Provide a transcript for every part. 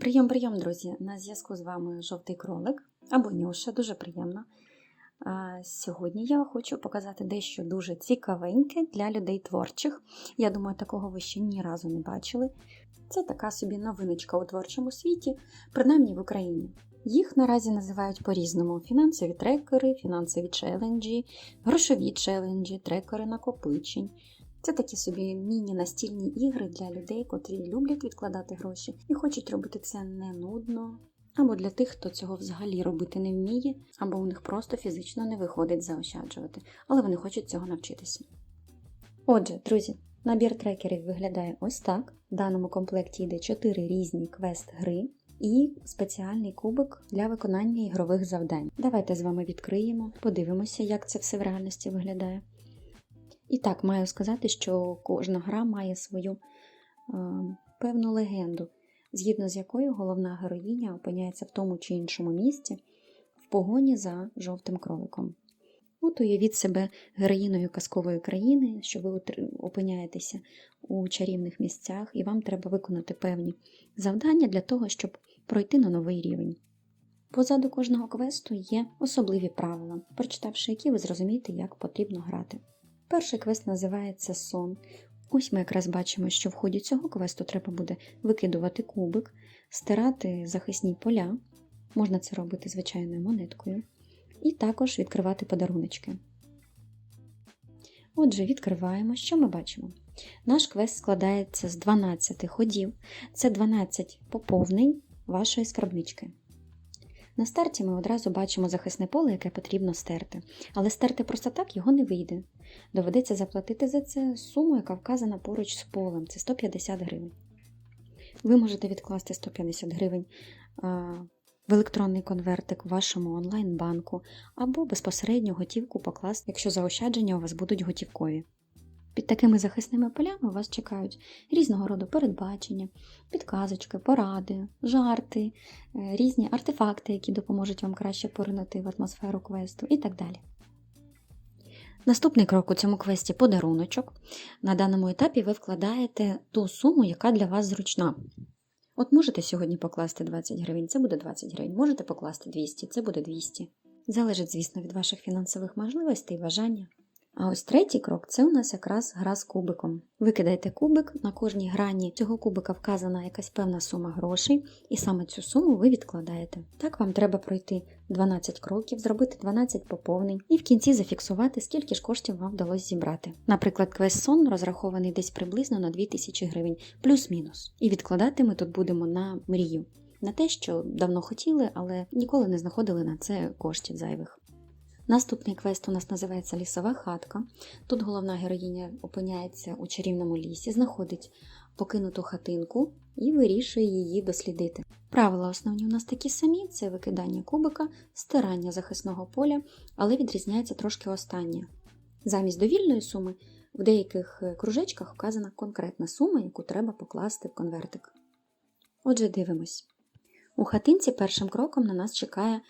Прийом, прийом, друзі! На зв'язку з вами жовтий кролик або Нюша, дуже приємно. Сьогодні я хочу показати дещо дуже цікавеньке для людей творчих. Я думаю, такого ви ще ні разу не бачили. Це така собі новиночка у творчому світі, принаймні в Україні. Їх наразі називають по-різному: фінансові трекери, фінансові челенджі, грошові челенджі, трекери накопичень. Це такі собі міні-настільні ігри для людей, котрі люблять відкладати гроші і хочуть робити це не нудно, або для тих, хто цього взагалі робити не вміє, або у них просто фізично не виходить заощаджувати, але вони хочуть цього навчитися. Отже, друзі, набір трекерів виглядає ось так. В даному комплекті йде 4 різні квест-гри і спеціальний кубик для виконання ігрових завдань. Давайте з вами відкриємо, подивимося, як це все в реальності виглядає. І так, маю сказати, що кожна гра має свою е, певну легенду, згідно з якою головна героїня опиняється в тому чи іншому місці в погоні за жовтим кроликом. От уявіть себе героїною казкової країни, що ви опиняєтеся у чарівних місцях, і вам треба виконати певні завдання для того, щоб пройти на новий рівень. Позаду кожного квесту є особливі правила, прочитавши які ви зрозумієте, як потрібно грати. Перший квест називається сон. Ось ми якраз бачимо, що в ході цього квесту треба буде викидувати кубик, стирати захисні поля, можна це робити звичайною монеткою, і також відкривати подаруночки. Отже, відкриваємо, що ми бачимо? Наш квест складається з 12 ходів, це 12 поповнень вашої скарбнички. На старті ми одразу бачимо захисне поле, яке потрібно стерти, але стерти просто так його не вийде. Доведеться заплатити за це суму, яка вказана поруч з полем це 150 гривень. Ви можете відкласти 150 гривень в електронний конвертик вашому онлайн-банку або безпосередньо готівку покласти, якщо заощадження у вас будуть готівкові. Під такими захисними полями вас чекають різного роду передбачення, підказочки, поради, жарти, е, різні артефакти, які допоможуть вам краще поринути в атмосферу квесту і так далі. Наступний крок у цьому квесті подаруночок. На даному етапі ви вкладаєте ту суму, яка для вас зручна. От можете сьогодні покласти 20 гривень, це буде 20 гривень, можете покласти 200, це буде 200. Залежить, звісно, від ваших фінансових можливостей і бажання. А ось третій крок це у нас якраз гра з кубиком. Ви кидаєте кубик, на кожній грані цього кубика вказана якась певна сума грошей, і саме цю суму ви відкладаєте. Так вам треба пройти 12 кроків, зробити 12 поповнень і в кінці зафіксувати, скільки ж коштів вам вдалося зібрати. Наприклад, квест сон розрахований десь приблизно на 2000 гривень, плюс-мінус. І відкладати ми тут будемо на мрію. На те, що давно хотіли, але ніколи не знаходили на це коштів зайвих. Наступний квест у нас називається Лісова хатка. Тут головна героїня опиняється у чарівному лісі, знаходить покинуту хатинку і вирішує її дослідити. Правила основні у нас такі самі: це викидання кубика, стирання захисного поля, але відрізняється трошки останнє. Замість довільної суми в деяких кружечках вказана конкретна сума, яку треба покласти в конвертик. Отже, дивимось. У хатинці першим кроком на нас чекає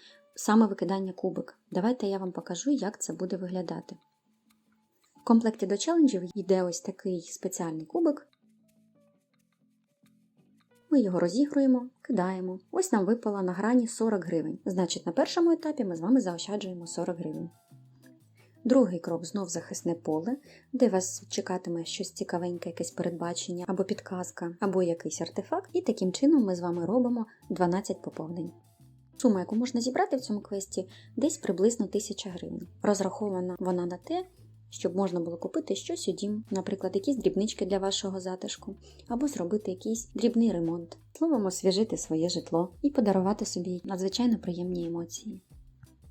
саме викидання кубик. Давайте я вам покажу, як це буде виглядати. В комплекті до челенджів йде ось такий спеціальний кубик. Ми його розігруємо, кидаємо. Ось нам випало на грані 40 гривень. Значить, на першому етапі ми з вами заощаджуємо 40 гривень. Другий крок знов захисне поле, де вас чекатиме щось цікавеньке, якесь передбачення, або підказка, або якийсь артефакт, і таким чином ми з вами робимо 12 поповнень. Сума, яку можна зібрати в цьому квесті, десь приблизно 1000 гривень. Розрахована вона на те, щоб можна було купити щось у дім, наприклад, якісь дрібнички для вашого затишку, або зробити якийсь дрібний ремонт, словом, освіжити своє житло і подарувати собі надзвичайно приємні емоції.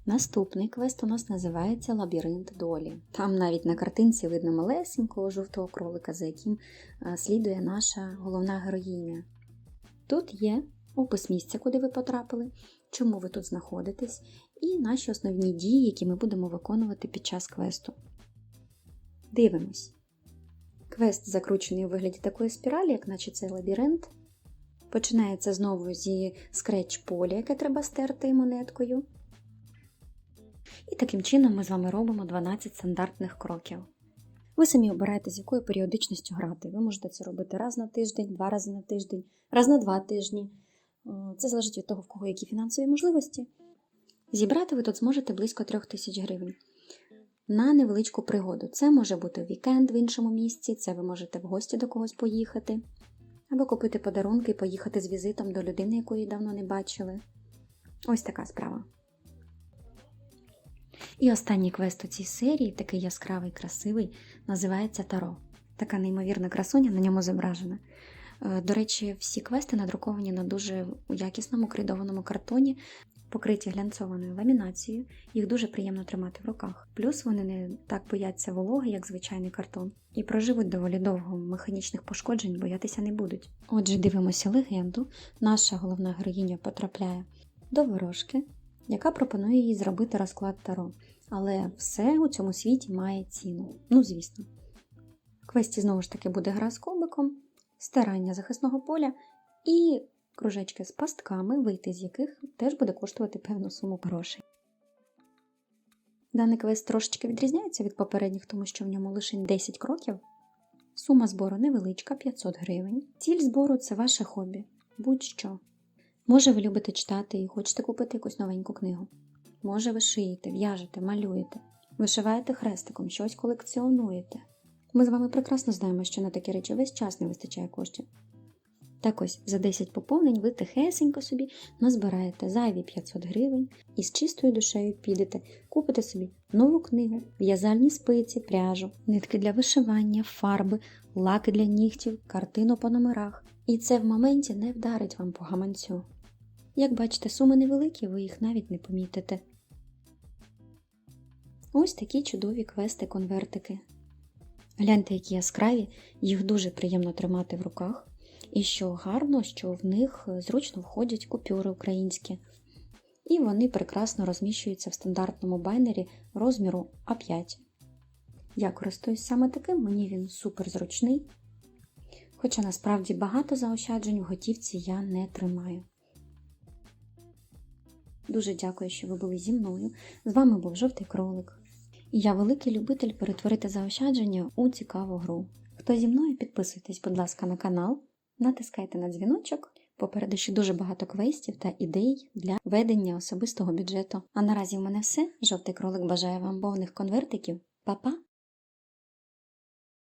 Наступний квест у нас називається Лабіринт долі. Там навіть на картинці видно малесенького жовтого кролика, за яким слідує наша головна героїня. Тут є опис місця, куди ви потрапили, чому ви тут знаходитесь, і наші основні дії, які ми будемо виконувати під час квесту. Дивимось. Квест закручений у вигляді такої спіралі, як наче це лабіринт. Починається знову зі скреч поля, яке треба стерти монеткою. І таким чином ми з вами робимо 12 стандартних кроків. Ви самі обираєте, з якою періодичністю грати. Ви можете це робити раз на тиждень, два рази на тиждень, раз на два тижні. Це залежить від того, в кого які фінансові можливості. Зібрати ви тут зможете близько трьох тисяч гривень на невеличку пригоду. Це може бути вікенд в іншому місці, це ви можете в гості до когось поїхати, або купити подарунки і поїхати з візитом до людини, якої давно не бачили. Ось така справа. І останній квест у цій серії, такий яскравий, красивий, називається Таро. Така неймовірна красуня на ньому зображена. Е, До речі, всі квести надруковані на дуже якісному крейдованому картоні, покриті глянцованою ламінацією, їх дуже приємно тримати в руках. Плюс вони не так бояться вологи, як звичайний картон, і проживуть доволі довго, механічних пошкоджень боятися не будуть. Отже, дивимося легенду. Наша головна героїня потрапляє до ворожки, яка пропонує їй зробити розклад таро. Але все у цьому світі має ціну. Ну, звісно. В квесті знову ж таки буде гра з кубиком, старання захисного поля і кружечки з пастками, вийти з яких теж буде коштувати певну суму грошей. Даний квест трошечки відрізняється від попередніх, тому що в ньому лише 10 кроків. Сума збору невеличка 500 гривень. Ціль збору це ваше хобі, будь-що. Може, ви любите читати і хочете купити якусь новеньку книгу. Може, ви шиєте, в'яжете, малюєте, вишиваєте хрестиком, щось колекціонуєте. Ми з вами прекрасно знаємо, що на такі речі весь час не вистачає коштів. Так ось за 10 поповнень ви тихесенько собі назбираєте зайві 500 гривень і з чистою душею підете, купите собі нову книгу, в'язальні спиці, пряжу, нитки для вишивання, фарби, лаки для нігтів, картину по номерах. І це в моменті не вдарить вам по гаманцю. Як бачите, суми невеликі, ви їх навіть не помітите. Ось такі чудові квести-конвертики. Гляньте, які яскраві, їх дуже приємно тримати в руках. І що гарно, що в них зручно входять купюри українські. І вони прекрасно розміщуються в стандартному байнері розміру А5. Я користуюсь саме таким, мені він супер зручний. Хоча насправді багато заощаджень в готівці я не тримаю. Дуже дякую, що ви були зі мною. З вами був жовтий кролик. Я великий любитель перетворити заощадження у цікаву гру. Хто зі мною, підписуйтесь, будь ласка, на канал, натискайте на дзвіночок. Попереду ще дуже багато квестів та ідей для ведення особистого бюджету. А наразі в мене все. Жовтий кролик бажає вам повних конвертиків. Па-па!